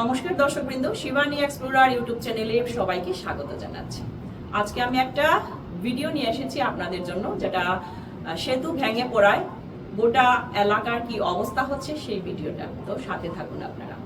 নমস্কার দর্শকবৃন্দ, Shivani explorer YouTube চ্যানেলে সবাইকে স্বাগত জানাচ্ছি। আজকে আমি একটা ভিডিও নিয়ে এসেছি আপনাদের জন্য, যেটা সেতু ভেঙে পড়ায় গোটা এলাকার কি অবস্থা হচ্ছে সেই ভিডিওটা, তো সাথে থাকুন আপনারা।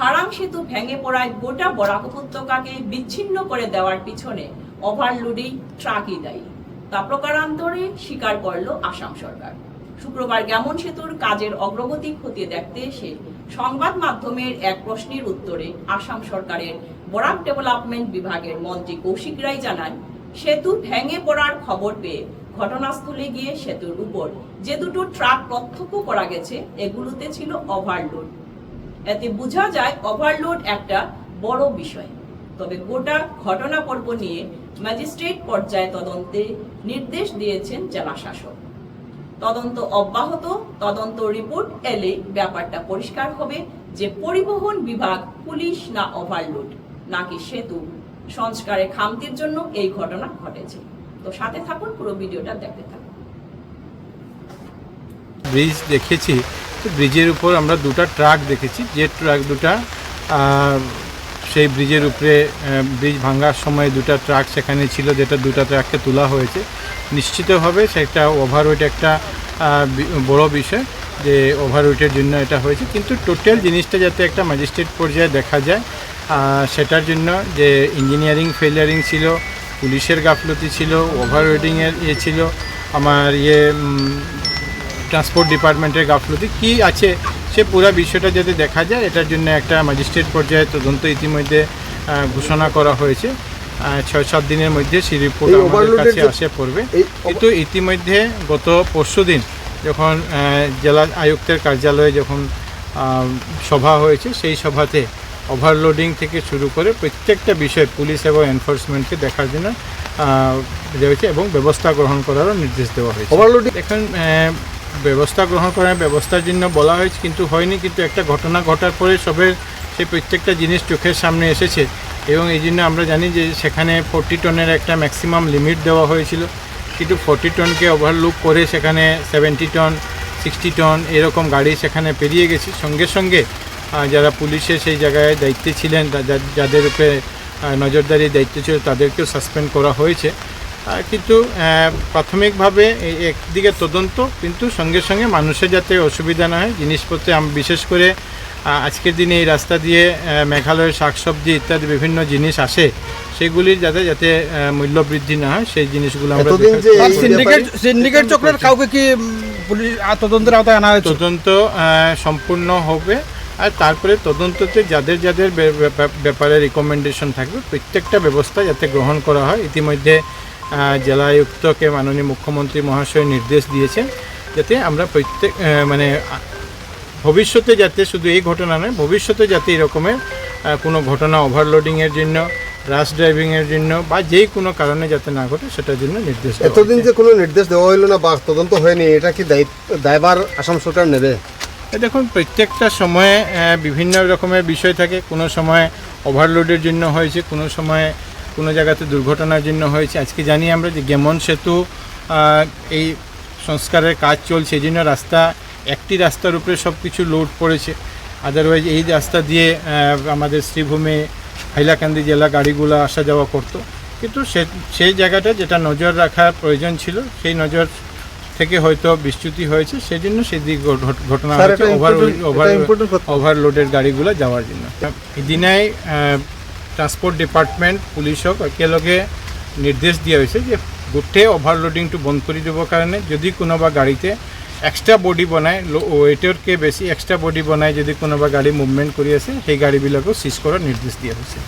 হারাং সেতু ভেঙে পড়ায় গোটা বরাক উপত্যকাকে বিচ্ছিন্ন করে দেওয়ার পিছনে ওভারলোডিং ট্রাকই দায়ী। তা প্রকারান্তরে স্বীকার করল আসাম সরকার। শুক্রবার গ্যামন সেতুর কাজের অগ্রগতি খতিয়ে দেখতে এসে সংবাদ মাধ্যমের এক প্রশ্নের উত্তরে আসাম সরকারের বরাক ডেভেলপমেন্ট বিভাগের মন্ত্রী কৌশিক রায় জানান, সেতু ভেঙে পড়ার খবর পেয়ে ঘটনাস্থলে গিয়ে সেতুর উপর যে দুটো ট্রাক প্রত্যক্ষ করা গেছে, এগুলোতে ছিল ওভারলোড এতে বোঝা যায় ওভারলোড একটা বড় বিষয়। তবে গোটা ঘটনা পর্ব নিয়ে ম্যাজিস্ট্রেট পর্যায়ে তদন্তে নির্দেশ দিয়েছেন জেলা শাসক তদন্ত অব্যাহত, তদন্ত রিপোর্ট এলে ব্যাপারটা পরিষ্কার হবে। যে পরিবহন বিভাগ পুলিশ না ওভারলোড নাকি সেতু সংস্কারে খামতির জন্য এই ঘটনা ঘটেছে। তো সাথে থাকুন, পুরো ভিডিওটা দেখতে থাকুন। ব্রিজ দেখেছি ব্রিজের উপর আমরা দুটো ট্রাক দেখেছি। যে ট্রাক দুটা সেই ব্রিজের উপরে ব্রিজ ভাঙার সময় দুটো ট্রাক সেখানে ছিল যেটা দুটো ট্রাককে তোলা হয়েছে। নিশ্চিতভাবে সেটা ওভারওয়েট একটা বড় বিষয় যে ওভারওয়েটের জন্য এটা হয়েছে। কিন্তু টোটাল জিনিসটা যাতে একটা ম্যাজিস্ট্রেট পর্যায়ে দেখা যায় সেটার জন্য যে ইঞ্জিনিয়ারিং ফেলিয়ারিং ছিল, পুলিশের গাফলতি ছিল ওভারওয়েটিংয়ের ইয়ে ছিল, আমার ইয়ে ট্রান্সপোর্ট ডিপার্টমেন্টের গাফলতি কি আছে সে পুরো বিষয়টা যাতে দেখা যায় এটার জন্য একটা ম্যাজিস্ট্রেট পর্যায়ে তদন্ত ইতিমধ্যে ঘোষণা করা হয়েছে। ছয় সাত দিনের মধ্যে সেই রিপোর্ট আমাদের কাছে আসে পড়বে। কিন্তু ইতিমধ্যে গত পরশুদিন যখন জেলা আয়ুক্তের কার্যালয়ে যখন সভা হয়েছে সেই সভাতে ওভারলোডিং থেকে শুরু করে প্রত্যেকটা বিষয় পুলিশ এবং এনফোর্সমেন্টকে দেখার জন্য দেওয়া হয়েছে এবং ব্যবস্থা গ্রহণ করারও নির্দেশ দেওয়া হয়েছে। ওভারলোডিং এখন ব্যবস্থা গ্রহণ করার ব্যবস্থার জন্য বলা হয়েছে কিন্তু হয়নি কিন্তু একটা ঘটনা ঘটার পরে সবের সেই প্রত্যেকটা জিনিস চোখের সামনে এসেছে এবং এই জন্য আমরা জানি যে সেখানে ফোরটি টনের একটা ম্যাক্সিমাম লিমিট দেওয়া হয়েছিল। কিন্তু ফোরটি টনকে ওভারলুক করে সেখানে সেভেন্টি টন সিক্সটি টন এরকম গাড়ি সেখানে পেরিয়ে গেছে। সঙ্গে সঙ্গে যারা পুলিশে সেই জায়গায় দায়িত্বে ছিলেন যাদের উপরে আহ, নজরদারি দায়িত্ব ছিল তাদেরকেও সাসপেন্ড করা হয়েছে। কিন্তু প্রাথমিকভাবে এই একদিকে তদন্ত কিন্তু সঙ্গে সঙ্গে মানুষের যাতে অসুবিধা না হয় জিনিসপত্রে আম- বিশেষ করে আজকের দিনে এই রাস্তা দিয়ে মেঘালয়ের শাকসবজি ইত্যাদি বিভিন্ন জিনিস আসে সেগুলির যাতে যাতে মূল্য বৃদ্ধি না হয় সেই জিনিসগুলো আমরা। সিন্ডিকেট সিন্ডিকেট চক্রের কাউকে কি পুলিশ তদন্তের আওতায় আনা হয়েছে তদন্ত সম্পূর্ণ হবে আর তারপরে তদন্ততে যাদের যাদের ব্যাপারে রিকমেন্ডেশন থাকবে প্রত্যেকটা ব্যবস্থা যাতে গ্রহণ করা হয় ইতিমধ্যে আহ, জেলা আয়ুক্তকে মাননীয় মুখ্যমন্ত্রী মহাশয় নির্দেশ দিয়েছেন যাতে আমরা প্রত্যেক মানে ভবিষ্যতে যাতে শুধু এই ঘটনা নয় ভবিষ্যতে যাতে এই রকমের কোনো ঘটনা ওভারলোডিংয়ের জন্য রাশ ড্রাইভিংয়ের জন্য বা যেই কোনো কারণে যাতে না ঘটে সেটার জন্য নির্দেশ এতদিন যে কোনো নির্দেশ দেওয়া হইল না বা তদন্ত হয়নি এটা কি দায়িত্ব দায়ভার আসাম সরকার নেবে? দেখুন প্রত্যেকটা সময়ে বিভিন্ন রকমের বিষয় থাকে। কোনো সময় ওভারলোডের জন্য হয়েছে কোনো সময় কোনো জায়গাতে দুর্ঘটনার জন্য হয়েছে। আজকে জানি আমরা যে গেমন সেতু এই সংস্কারের কাজ চলছে এই জন্য রাস্তা একটি রাস্তার উপরে সব কিছু লোড পড়েছে। আদারওয়াইজ এই রাস্তা দিয়ে আমাদের শ্রীভূমি হাইলাকান্দি জেলা গাড়িগুলো আসা যাওয়া করতো। কিন্তু সে সেই জায়গাটা যেটা নজর রাখার প্রয়োজন ছিল সেই নজর থেকে হয়তো বিচ্যুতি হয়েছে। সেই জন্য সেদিক ঘট- ঘটনা হয়েছে। ওভারলোডের গাড়িগুলো যাওয়ার জন্য। এদিনাই ট্রান্সপোর্ট ডিপার্টমেন্ট পুলিশক একেলগে নির্দেশ দিয়া হৈছে যে গোটেই অভাৰলোডিংটো বন্ধ কৰি দিবৰ কাৰণে যদি কোনোবা গাড়ীতে এক্সট্ৰা বডি বনাই ৱেইটতকৈ বেছি এক্সট্ৰা বডি বনাই যদি কোনোবা গাড়ী মুভমেণ্ট কৰি আছে, সেই গাড়ীবিলাকো চিজ কৰাৰ নিৰ্দেশ দিয়া হৈছে।